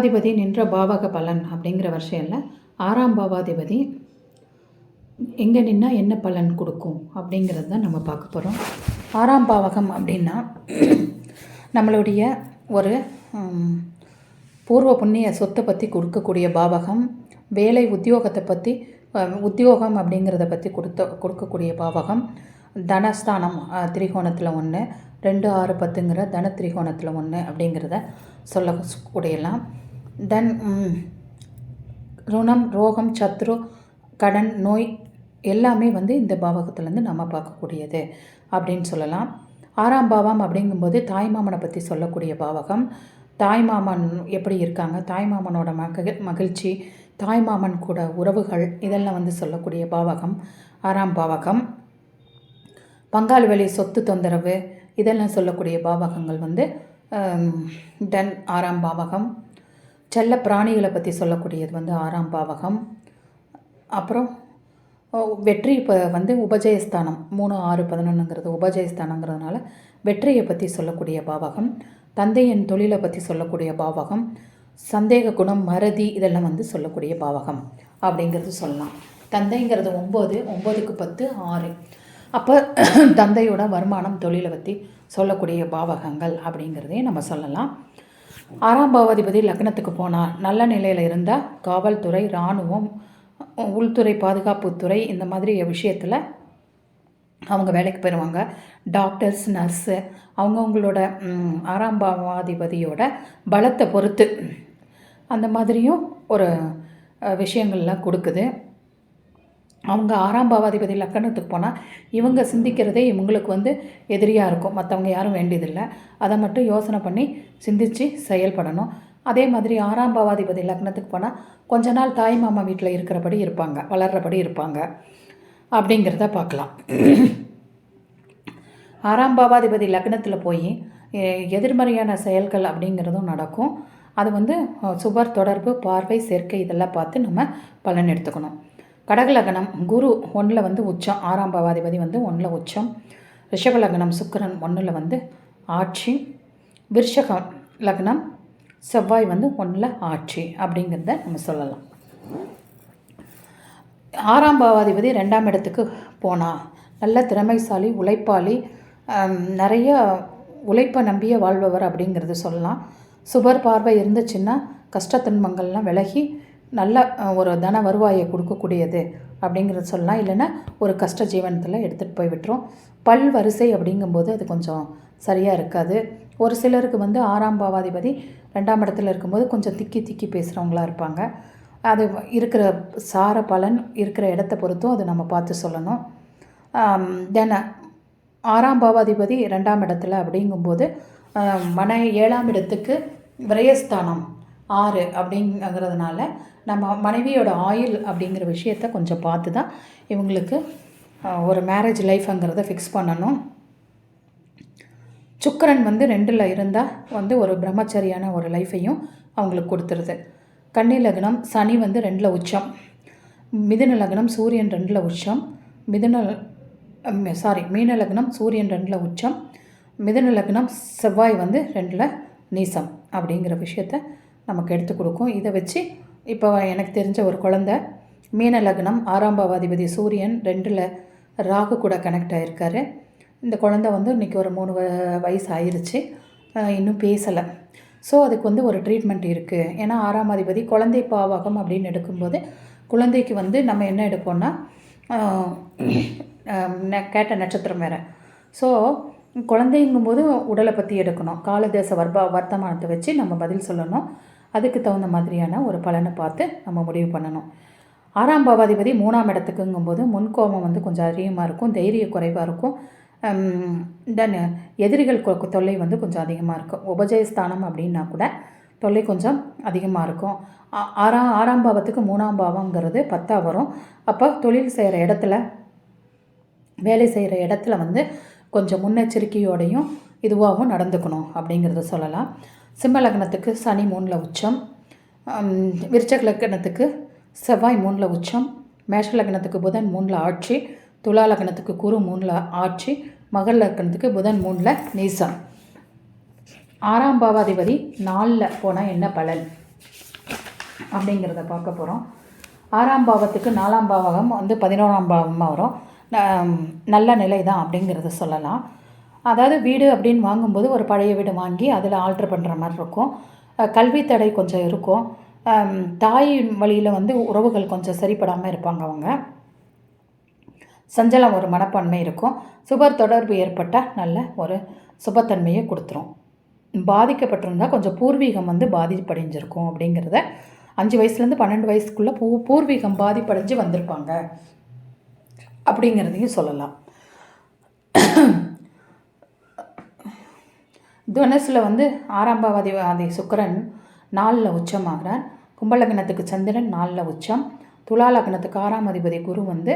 பாவாதிபதி நின்ற பாவக பலன் அப்படிங்கிற வரிசையில் ஆறாம் பாவாதிபதி எங்கே நின்னால் என்ன பலன் கொடுக்கும் அப்படிங்கிறது தான் நம்ம பார்க்க போகிறோம் ஆறாம் பாவகம் அப்படின்னா நம்மளுடைய ஒரு பூர்வ புண்ணிய சொத்தை பற்றி கொடுக்கக்கூடிய பாவகம் வேலை உத்தியோகத்தை பற்றி உத்தியோகம் அப்படிங்கிறத பற்றி கொடுத்த கொடுக்கக்கூடிய பாவகம் தனஸ்தானம் திரிகோணத்தில் ஒன்று ரெண்டு ஆறு பத்துங்கிற தன திரிகோணத்தில் ஒன்று அப்படிங்கிறத சொல்ல கூடியலாம் தென் ருணம் ரோகம் சத்ரு கடன் நோய் எல்லாமே வந்து இந்த பாவகத்துலேருந்து நம்ம பார்க்கக்கூடியது அப்படின்னு சொல்லலாம். ஆறாம் பாவம் அப்படிங்கும்போது தாய்மாமனை பற்றி சொல்லக்கூடிய பாவகம். தாய்மாமன் எப்படி இருக்காங்க? தாய்மாமனோட மக மகிழ்ச்சி தாய்மாமன் கூட உறவுகள் இதெல்லாம் வந்து சொல்லக்கூடிய பாவகம். ஆறாம் பாவகம். பங்காளி வழி சொத்து தொந்தரவு இதெல்லாம் சொல்லக்கூடிய பாவகங்கள் வந்து தென் ஆறாம் பாவகம். செல்ல பிராணிகளை பற்றி சொல்லக்கூடியது வந்து ஆறாம் பாவகம். அப்புறம் வெற்றி இப்போ வந்து உபஜயஸ்தானம் மூணு ஆறு பதினொன்றுங்கிறது உபஜயஸ்தானங்கிறதுனால வெற்றியை பற்றி சொல்லக்கூடிய பாவகம். தந்தையின் தொழிலை பற்றி சொல்லக்கூடிய பாவகம். சந்தேக குணம் மறதி இதெல்லாம் வந்து சொல்லக்கூடிய பாவகம் அப்படிங்கிறது சொல்லலாம். தந்தைங்கிறது ஒம்பது ஒம்பதுக்கு பத்து ஆறு. அப்போ தந்தையோட வருமானம் தொழிலை பற்றி சொல்லக்கூடிய பாவகங்கள் அப்படிங்கிறதையும் நம்ம சொல்லலாம். ஆறாம் பாவாதிபதி லக்னத்துக்கு போனால் நல்ல நிலையில் இருந்தால் காவல்துறை இராணுவம் உள்துறை பாதுகாப்புத்துறை இந்த மாதிரி விஷயத்தில் அவங்க வேலைக்கு போயிடுவாங்க டாக்டர்ஸ் நர்ஸு அவங்கவுங்களோட ஆறாம் பாவாதிபதியோட பலத்தை பொறுத்து அந்த மாதிரியும் ஒரு விஷயங்கள்லாம் கொடுக்குது. அவங்க ஆறாம் பாவாதிபதி லக்கணத்துக்கு போனால் இவங்க சிந்திக்கிறதே இவங்களுக்கு வந்து எதிரியாக இருக்கும். மற்றவங்க யாரும் வேண்டியதில்லை. அதை மட்டும் யோசனை பண்ணி சிந்தித்து செயல்படணும். அதே மாதிரி ஆறாம் பாவாதிபதி லக்னத்துக்கு போனால் கொஞ்ச நாள் தாய் மாமா வீட்டில் இருக்கிறபடி இருப்பாங்க. வளர்கிறபடி இருப்பாங்க. அப்படிங்கிறத பார்க்கலாம். ஆறாம் பாவாதிபதி லக்னத்தில் போய் எதிர்மறையான செயல்கள் அப்படிங்கிறதும் நடக்கும். அது வந்து சுவர் சுபர் தொடர்பு பார்வை சேர்க்கை இதெல்லாம் பார்த்து நம்ம பலன் எடுத்துக்கணும். கடகலக்னம் குரு ஒன்றில் வந்து உச்சம் ஆறாம் பாவாதிபதி வந்து ஒன்றில் உச்சம் ரிஷபலக்னம் சுக்கரன் சுக்கிரன் ஒன்றில் வந்து ஆட்சி விருஷகம் லக்னம் செவ்வாய் வந்து ஒன்றில் ஆட்சி அப்படிங்கிறத நம்ம சொல்லலாம். ஆறாம் பாவாதிபதி ரெண்டாம் இடத்துக்கு போனால் நல்ல திறமைசாலி உழைப்பாளி நிறைய உழைப்பை நம்பிய வாழ்பவர் அப்படிங்கிறது சொல்லலாம். சுபர் பார்வை இருந்துச்சுன்னா கஷ்டத்துன்பங்கள்லாம் விலகி நல்ல ஒரு தன வருவாயை கொடுக்கக்கூடியது அப்படிங்கிறது சொல்லலாம். இல்லைன்னா ஒரு கஷ்ட ஜீவனத்தில் எடுத்துகிட்டு போய் விட்டுரும். பல் வரிசை அப்படிங்கும்போது அது கொஞ்சம் சரியாக இருக்காது. ஒரு சிலருக்கு வந்து ஆறாம் பாவாதிபதி ரெண்டாம் இடத்துல இருக்கும்போது கொஞ்சம் திக்கி திக்கி பேசுகிறவங்களா இருப்பாங்க. அது இருக்கிற சார பலன் இருக்கிற இடத்த பொறுத்தும் அது நம்ம பார்த்து சொல்லணும். தென் ஆறாம் பாவாதிபதி ரெண்டாம் இடத்துல அப்படிங்கும்போது மன ஏழாம் இடத்துக்கு விரயஸ்தானம் ஆறு அப்படிங்கிறதுனால நம்ம மனைவியோட ஆயுள் அப்படிங்கிற விஷயத்த கொஞ்சம் பார்த்து தான் இவங்களுக்கு ஒரு மேரேஜ் லைஃப்ங்கிறத ஃபிக்ஸ் பண்ணணும். சுக்கரன் வந்து ரெண்டில் இருந்தால் வந்து ஒரு பிரம்மச்சரியான ஒரு லைஃப்பையும் அவங்களுக்கு கொடுத்துருது. கன்னி லக்னம் சனி வந்து ரெண்டில் உச்சம். மிதுன லக்னம் சூரியன் ரெண்டில் உச்சம். மிதுன சாரி மீன லக்னம் சூரியன் ரெண்டில் உச்சம். மிதுன லக்னம் செவ்வாய் வந்து ரெண்டில் நீசம் அப்படிங்கிற விஷயத்த நமக்கு எடுத்து கொடுக்கும். இதை வச்சு இப்போ எனக்கு தெரிஞ்ச ஒரு குழந்த மீன லக்னம் ஆறாம் பாவாதிபதி சூரியன் ரெண்டில் ராகு கூட கனெக்ட் ஆகிருக்காரு இந்த குழந்த வந்து இன்றைக்கி ஒரு மூணு வ- வயசு ஆயிடுச்சு இன்னும் பேசலை. ஸோ அதுக்கு வந்து ஒரு ட்ரீட்மெண்ட் இருக்குது ஏன்னா ஆறாம் அதிபதி குழந்தை பாவகம் அப்படின்னு எடுக்கும்போது குழந்தைக்கு வந்து நம்ம என்ன எடுப்போம்னா ந- கேட்ட நட்சத்திரம் வேறு. ஸோ குழந்தைங்கும்போது உடலை பற்றி எடுக்கணும். காலதேச வர்பா வர்த்தமானத்தை வச்சு நம்ம பதில் சொல்லணும். அதுக்கு தகுந்த மாதிரியான ஒரு பலனை பார்த்து நம்ம முடிவு பண்ணணும். ஆறாம் பாவாதிபதி மூணாம் இடத்துக்குங்கும்போது முன்கோபம் வந்து கொஞ்சம் அதிகமாக இருக்கும் தைரிய குறைவாக இருக்கும். தென் எதிரிகள் கொ- தொல்லை வந்து கொஞ்சம் அதிகமாக இருக்கும். உபஜயஸ்தானம் அப்படின்னா கூட தொல்லை கொஞ்சம் அதிகமாக இருக்கும். ஆறாம் ஆறாம் பாவத்துக்கு மூணாம் பாவங்கிறது பத்தா வரும். அப்போ தொழில் செய்கிற இடத்துல வேலை செய்கிற இடத்துல வந்து கொஞ்சம் முன்னெச்சரிக்கையோடையும் இதுவாகவும் நடந்துக்கணும் அப்படிங்கிறத சொல்லலாம். சிம்ம லக்னத்துக்கு சனி மூணில் உச்சம். விருச்சக லக்னத்துக்கு செவ்வாய் மூணில் உச்சம். மேஷ லக்னத்துக்கு புதன் மூணில் ஆட்சி. துலா லக்னத்துக்கு குரு மூணில் ஆட்சி. மகர் லக்னத்துக்கு புதன் மூணில் நீசம். ஆறாம் பாவாதிபதி நாலில் போனால் என்ன பலன்? அப்படிங்கிறத பார்க்க போகிறோம் ஆறாம் பாவத்துக்கு நாலாம் பாவகம் வந்து பதினோராம் பாவமாக வரும். ந- நல்ல நிலை தான் அப்படிங்கிறத சொல்லலாம். அதாவது வீடு அப்படின்னு வாங்கும்போது ஒரு பழைய வீடு வாங்கி அதில் ஆல்ட்ரு பண்ணுற மாதிரி இருக்கும். கல்வி தடை கொஞ்சம் இருக்கும். தாய் வழியில் வந்து உறவுகள் கொஞ்சம் சரிப்படாமல் இருப்பாங்க அவங்க. சஞ்சலம் ஒரு மனப்பான்மை இருக்கும். சுபர் தொடர்பு ஏற்பட்டால் நல்ல ஒரு சுபத்தன்மையை கொடுத்துரும். பாதிக்கப்பட்டிருந்தால் கொஞ்சம் பூர்வீகம் வந்து பாதிப்படைஞ்சிருக்கும் அப்படிங்கிறத அஞ்சு வயசுலேருந்து பன்னெண்டு வயசுக்குள்ளே பூ பூர்வீகம் பாதிப்படைஞ்சு வந்திருப்பாங்க. அப்படிங்கிறதையும் சொல்லலாம். துனஸில் வந்து ஆறாம் பாவாதி ஆதி உச்சம் நாலில் உச்சமாகிறார் கும்பலக்னத்துக்கு சந்திரன் நாலில் உச்சம். துலா லக்னத்துக்கு ஆறாம் அதிபதி குரு வந்து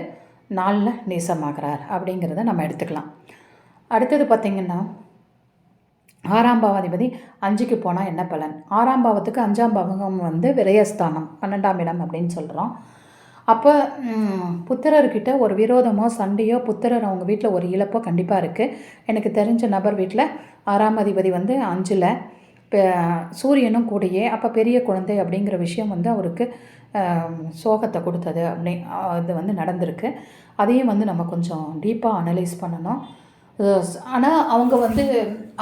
நாலில் நேசமாகிறார் அப்படிங்கிறத நம்ம எடுத்துக்கலாம். அடுத்தது பார்த்திங்கன்னா ஆறாம் பாவாதிபதி அஞ்சுக்கு போனால் என்ன பலன்? ஆறாம் பாவத்துக்கு அஞ்சாம் பாவகம் வந்து விரயஸ்தானம் பன்னெண்டாம் இடம் அப்படின்னு சொல்கிறோம் அப்போ புத்திரர்கிட்ட ஒரு விரோதமோ சண்டையோ புத்திரர் அவங்க வீட்டில் ஒரு இழப்போ கண்டிப்பாக இருக்குது எனக்கு தெரிஞ்ச நபர் வீட்டில் ஆறாம் அதிபதி வந்து அஞ்சில் சூரியனும் கூடயே. அப்போ பெரிய குழந்தை அப்படிங்கிற விஷயம் வந்து அவருக்கு சோகத்தை கொடுத்தது அப்படி அது வந்து நடந்திருக்கு. அதையும் வந்து நம்ம கொஞ்சம் டீப்பாக அனலைஸ் பண்ணணும். ஆனால் அவங்க வந்து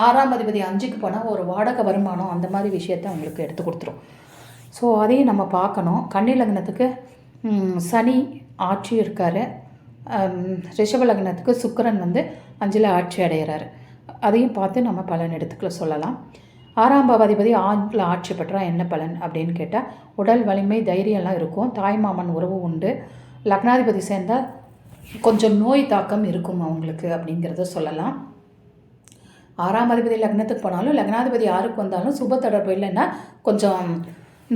ஆறாம் அதிபதி அஞ்சுக்கு போனால் ஒரு வாடகை வருமானம் அந்த மாதிரி விஷயத்த அவங்களுக்கு எடுத்து கொடுத்துரும். ஸோ அதையும் நம்ம பார்க்கணும். கன்னி லக்னத்துக்கு சனி ஆட்சி இருக்கார். ரிஷபலக்னத்துக்கு சுக்கரன் வந்து அஞ்சில் ஆட்சி அடைகிறாரு அதையும் பார்த்து நம்ம பலன் எடுத்துக்கல சொல்லலாம். ஆறாம் பாவாதிபதி ஆண்டில் ஆட்சி பெற்றா என்ன பலன் அப்படின்னு கேட்டால் உடல் வலிமை தைரியம்லாம் இருக்கும். தாய்மாமன் உறவு உண்டு. லக்னாதிபதி சேர்ந்தால் கொஞ்சம் நோய் தாக்கம் இருக்கும் அவங்களுக்கு அப்படிங்கிறத சொல்லலாம். ஆறாம் அதிபதி லக்னத்துக்கு போனாலும் லக்னாதிபதி யாருக்கு வந்தாலும் சுப தொடர்பு இல்லைன்னா கொஞ்சம்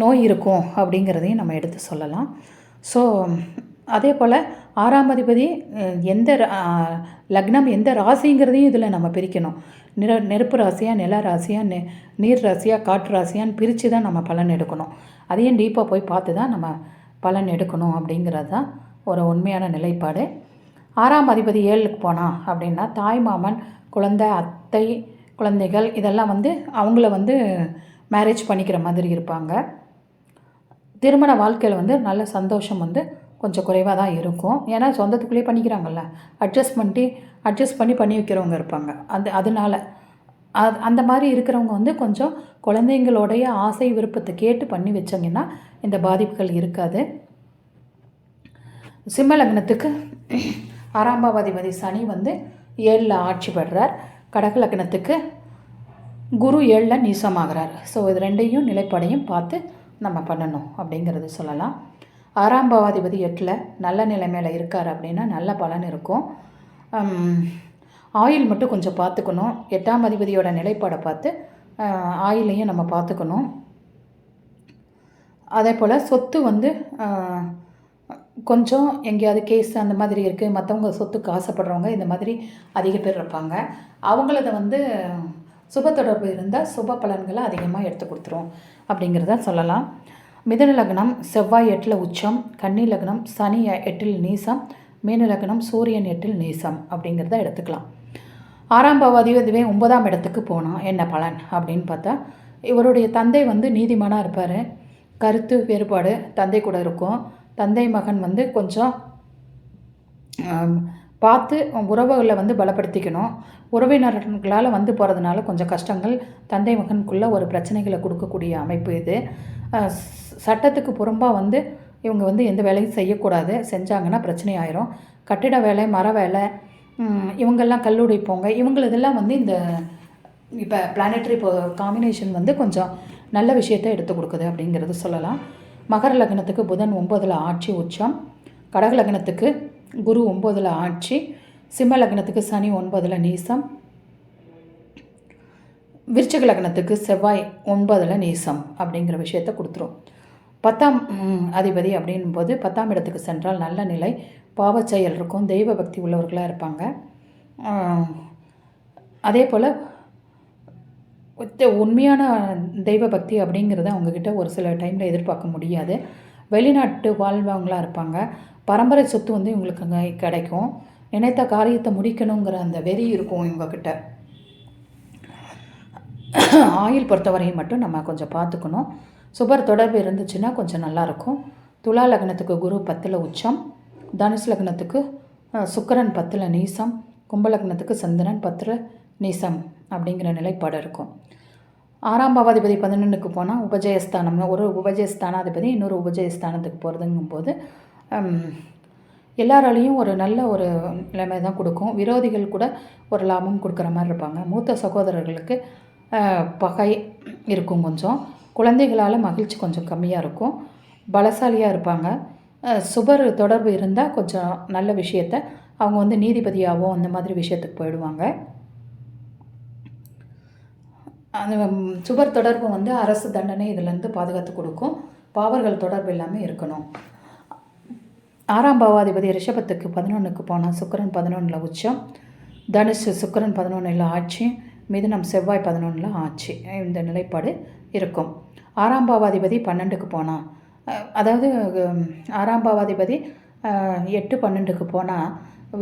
நோய் இருக்கும் அப்படிங்கிறதையும் நம்ம எடுத்து சொல்லலாம். ஸோ அதே போல் ஆறாம் அதிபதி எந்த ரா- லக்னம் எந்த ராசிங்கிறதையும் இதில் நம்ம பிரிக்கணும். நிற நெருப்பு ராசியாக நில ராசியாக நெ நீர் ராசியாக காற்று ராசியான்னு பிரித்து தான் நம்ம பலன் எடுக்கணும். அதையும் டீப்பாக போய் பார்த்து தான் நம்ம பலன் எடுக்கணும் அப்படிங்கிறது தான் ஒரு உண்மையான நிலைப்பாடு. ஆறாம் அதிபதி ஏழுக்கு போனால் அப்படின்னா தாய் மாமன் குழந்தை அத்தை குழந்தைகள் இதெல்லாம் வந்து அவங்கள வந்து மேரேஜ் பண்ணிக்கிற மாதிரி இருப்பாங்க. திருமண வாழ்க்கையில் வந்து நல்ல சந்தோஷம் வந்து கொஞ்சம் குறைவாக தான் இருக்கும். ஏன்னா சொந்தத்துக்குள்ளேயே பண்ணிக்கிறாங்கல்ல. அட்ஜஸ்ட் பண்ணி அட்ஜஸ்ட் பண்ணி பண்ணி வைக்கிறவங்க இருப்பாங்க. அந்த அதனால. அது அந்த மாதிரி இருக்கிறவங்க வந்து கொஞ்சம் குழந்தைங்களுடைய ஆசை விருப்பத்தை கேட்டு பண்ணி வச்சிங்கன்னா இந்த பாதிப்புகள் இருக்காது. சிம்ம லக்னத்துக்கு சனி வந்து ஏழில் ஆட்சி பெறார் கடக லக்னத்துக்கு குரு ஏழில் நீசமாகிறார். ஸோ இது ரெண்டையும் நிலைப்படையும் பார்த்து நம்ம பண்ணணும் அப்படிங்கிறது சொல்லலாம். ஆறாம் பாவாதிபதி எட்டில் நல்ல நிலைமையில் இருக்கார் அப்படின்னா நல்ல பலன் இருக்கும். ஆயில் மட்டும் கொஞ்சம் பார்த்துக்கணும். எட்டாம் அதிபதியோட நிலைப்பாடை பார்த்து ஆயிலையும் நம்ம பார்த்துக்கணும். அதே போல் சொத்து வந்து கொஞ்சம் எங்கேயாவது கேஸ் அந்த மாதிரி இருக்குது மற்றவங்க சொத்துக்கு ஆசைப்படுறவங்க இந்த மாதிரி அதிக பேர் இருப்பாங்க. அவங்களத வந்து சுப தொடர்பு இருந்தால் சுப பலன்களை அதிகமாக எடுத்து கொடுத்துரும். அப்படிங்கிறத சொல்லலாம். மிதன லக்னம் செவ்வாய் எட்டில் உச்சம் கன்னி லக்னம் சனி எட்டில் நீசம் மீன லக்னம் சூரியன் எட்டில் நீசம் அப்படிங்கிறத எடுத்துக்கலாம். ஆறாம் பாவாதி இதுவே ஒன்பதாம் இடத்துக்கு போனால் என்ன பலன் அப்படின்னு பார்த்தா இவருடைய தந்தை வந்து நீதிமானாக இருப்பார். கருத்து வேறுபாடு தந்தை கூட இருக்கும். தந்தை மகன் வந்து கொஞ்சம் பார்த்து உறவுகளை வந்து பலப்படுத்திக்கணும். உறவினர்களால் வந்து போகிறதுனால கொஞ்சம் கஷ்டங்கள் தந்தை மகனுக்குள்ளே ஒரு பிரச்சனைகளை கொடுக்கக்கூடிய அமைப்பு இது. சட்டத்துக்கு புறம்பாக வந்து இவங்க வந்து எந்த வேலையும் செய்யக்கூடாது. செஞ்சாங்கன்னா பிரச்சனை ஆயிரும். கட்டிட வேலை மர வேலை இவங்கெல்லாம் இவங்கெல்லாம் கல்லுடைப்போங்க இவங்களதெல்லாம் வந்து இந்த இப்போ பிளானட்ரி இப்போ காம்பினேஷன் வந்து கொஞ்சம் நல்ல விஷயத்தை எடுத்து கொடுக்குது அப்படிங்கிறது சொல்லலாம். மகர லக்னத்துக்கு புதன் ஒன்பதில் ஆட்சி உச்சம். கடக லக்னத்துக்கு குரு ஒம்போதில் ஆட்சி சிம்ம லக்னத்துக்கு சனி ஒன்பதில் நீசம் விருச்சிக லக்னத்துக்கு செவ்வாய் ஒன்பதில் நீசம் அப்படிங்கிற விஷயத்தை கொடுத்துரும். பத்தாம் அதிபதி அப்படின்போது பத்தாம் இடத்துக்கு சென்றால் நல்ல நிலை பாவச் செயல் இருக்கும் தெய்வ பக்தி உள்ளவர்களாக இருப்பாங்க. அதே போல் உண்மையான தெய்வ பக்தி அப்படிங்கிறத அவங்கக்கிட்ட ஒரு சில டைமில் எதிர்பார்க்க முடியாது. வெளிநாட்டு வாழ்வங்களாக இருப்பாங்க. பரம்பரை சொத்து வந்து இவங்களுக்கு கிடைக்கும். நினைத்த காரியத்தை முடிக்கணுங்கிற அந்த வெறி இருக்கும் இவங்கக்கிட்ட ஆயில் பொறுத்தவரையும் மட்டும் நம்ம கொஞ்சம் பார்த்துக்கணும். சுபர் தொடர்பு இருந்துச்சுன்னா கொஞ்சம் நல்லாயிருக்கும் துலா லக்னத்துக்கு குரு பத்தில் உச்சம். தனுசு லக்னத்துக்கு சுக்கரன் பத்தில் நீசம். கும்பலக்னத்துக்கு சந்திரன் பத்தில் நீசம் அப்படிங்கிற நிலைப்பாடு இருக்கும். ஆறாம் பாவாதிபதி பதினொன்றுக்கு போனால் உபஜயஸ்தானம். ஒரு உபஜயஸ்தானாதிபதி இன்னொரு உபஜயஸ்தானத்துக்கு போகிறதுங்கும்போது எல்லாராலையும் ஒரு நல்ல ஒரு நிலைமை தான் கொடுக்கும். விரோதிகள் கூட ஒரு லாபம் கொடுக்குற மாதிரி இருப்பாங்க. மூத்த சகோதரர்களுக்கு பகை இருக்கும் கொஞ்சம். குழந்தைகளால் மகிழ்ச்சி கொஞ்சம் கம்மியாக இருக்கும். பலசாலியாக இருப்பாங்க. சுபர் தொடர்பு இருந்தால் கொஞ்சம் நல்ல விஷயத்த அவங்க வந்து நீதிபதியாகவும் அந்த மாதிரி விஷயத்துக்கு போயிடுவாங்க. அந்த சுபர் தொடர்பு வந்து அரசு தண்டனை இதிலேருந்து பாதுகாத்து கொடுக்கும். பாவர்கள் தொடர்பு எல்லாமே இருக்கணும். ஆறாம் பாவாதிபதி ரிஷபத்துக்கு பதினொன்றுக்கு போனால் சுக்கரன் பதினொன்றில் உச்சம் தனுஷு சுக்கரன் பதினொன்றில் ஆட்சி மிதுனம் செவ்வாய் பதினொன்றில் ஆட்சி. இந்த நிலைப்பாடு இருக்கும். ஆறாம் பாவாதிபதி பன்னெண்டுக்கு போனால் அதாவது ஆறாம் பாவாதிபதி எட்டு பன்னெண்டுக்கு போனால்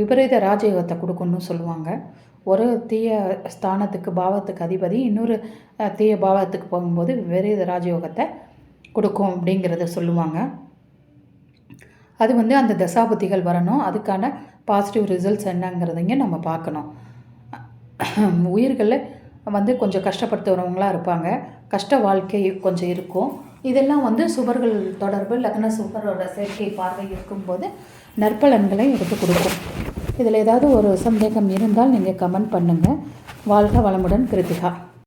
விபரீத ராஜயோகத்தை கொடுக்குன்னு சொல்லுவாங்க. ஒரு தீய ஸ்தானத்துக்கு பாவத்துக்கு அதிபதி இன்னொரு தீய பாவத்துக்கு போகும்போது விபரீத ராஜயோகத்தை கொடுக்கும் அப்படிங்கிறத சொல்லுவாங்க. அது வந்து அந்த தசாபுத்திகள் வரணும். அதுக்கான பாசிட்டிவ் ரிசல்ட்ஸ் என்னங்கிறதைங்க நம்ம பார்க்கணும். உயிர்களில் வந்து கொஞ்சம் கஷ்டப்படுத்துகிறவங்களாக இருப்பாங்க. கஷ்ட வாழ்க்கை கொஞ்சம் இருக்கும். இதெல்லாம் வந்து சுபர்கள் தொடர்பு லக்ன சுபரோட சேர்க்கை பார்வை இருக்கும்போது நற்பலன்களை எடுத்து கொடுக்கும். இதில் ஏதாவது ஒரு சந்தேகம் இருந்தால் நீங்கள் கமெண்ட் பண்ணுங்கள் வாழ்க வளமுடன் கிருத்திகா.